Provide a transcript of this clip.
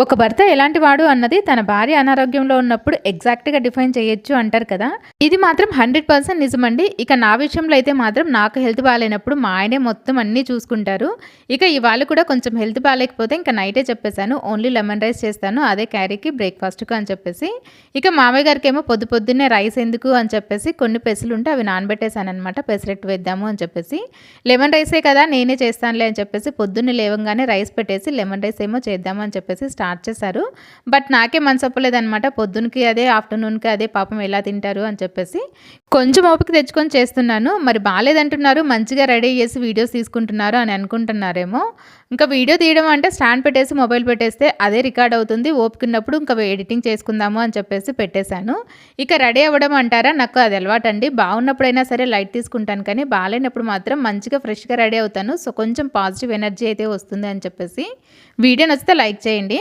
ఒక భర్త ఎలాంటి వాడు అన్నది తన భార్య అనారోగ్యంలో ఉన్నప్పుడు ఎగ్జాక్ట్గా డిఫైన్ చేయొచ్చు అంటారు కదా. ఇది మాత్రం హండ్రెడ్ పర్సెంట్ నిజమండి. ఇక నా విషయంలో అయితే మాత్రం నాకు హెల్త్ బాగాలేనప్పుడు మా ఆయనే మొత్తం అన్నీ చూసుకుంటారు. ఇక ఇవాళ కూడా కొంచెం హెల్త్ బాగాలేకపోతే ఇంకా నైటే చెప్పేశాను. ఓన్లీ లెమన్ రైస్ చేస్తాను. అదే క్యారీకి బ్రేక్ఫాస్ట్కు అని చెప్పేసి. ఇక మామయ్య గారికి ఏమో పొద్దు పొద్దున్నే రైస్ ఎందుకు అని చెప్పేసి కొన్ని పెసలు ఉంటే అవి నానబెట్టేశానమాట పెసరెట్టు వేద్దాము అని చెప్పేసి. లెమన్ రైసే కదా నేనే చేస్తానులే అని చెప్పేసి పొద్దున్నే లేవంగానే రైస్ పెట్టేసి లెమన్ రైస్ ఏమో చేద్దాము అని చెప్పేసి స్టార్ట్ చేశారు. బట్ నాకే మనసొప్పలేదనమాట పొద్దునకి అదే ఆఫ్టర్నూన్కి అదే పాపం ఎలా తింటారు అని చెప్పేసి కొంచెం ఓపిక తెచ్చుకొని చేస్తున్నాను. మరి బాగాలేదంటున్నారు. మంచిగా రెడీ చేసి వీడియోస్ తీసుకుంటున్నారు అని అనుకుంటున్నారేమో. ఇంకా వీడియో తీయడం అంటే స్టాండ్ పెట్టేసి మొబైల్ పెట్టేస్తే అదే రికార్డ్ అవుతుంది. ఓపిక ఉన్నప్పుడు ఇంకా ఎడిటింగ్ చేసుకుందాము అని చెప్పేసి పెట్టేశాను. ఇక రెడీ అవ్వడం అంటారా? నాకు అది అలవాటు అండి బాగున్నప్పుడైనా సరే లైట్ తీసుకుంటాను కానీ బాగాలేనప్పుడు మాత్రం మంచిగా ఫ్రెష్గా రెడీ అవుతాను. సో కొంచెం పాజిటివ్ ఎనర్జీ అయితే వస్తుంది అని చెప్పేసి. వీడియో నచ్చితే లైక్ చేయండి.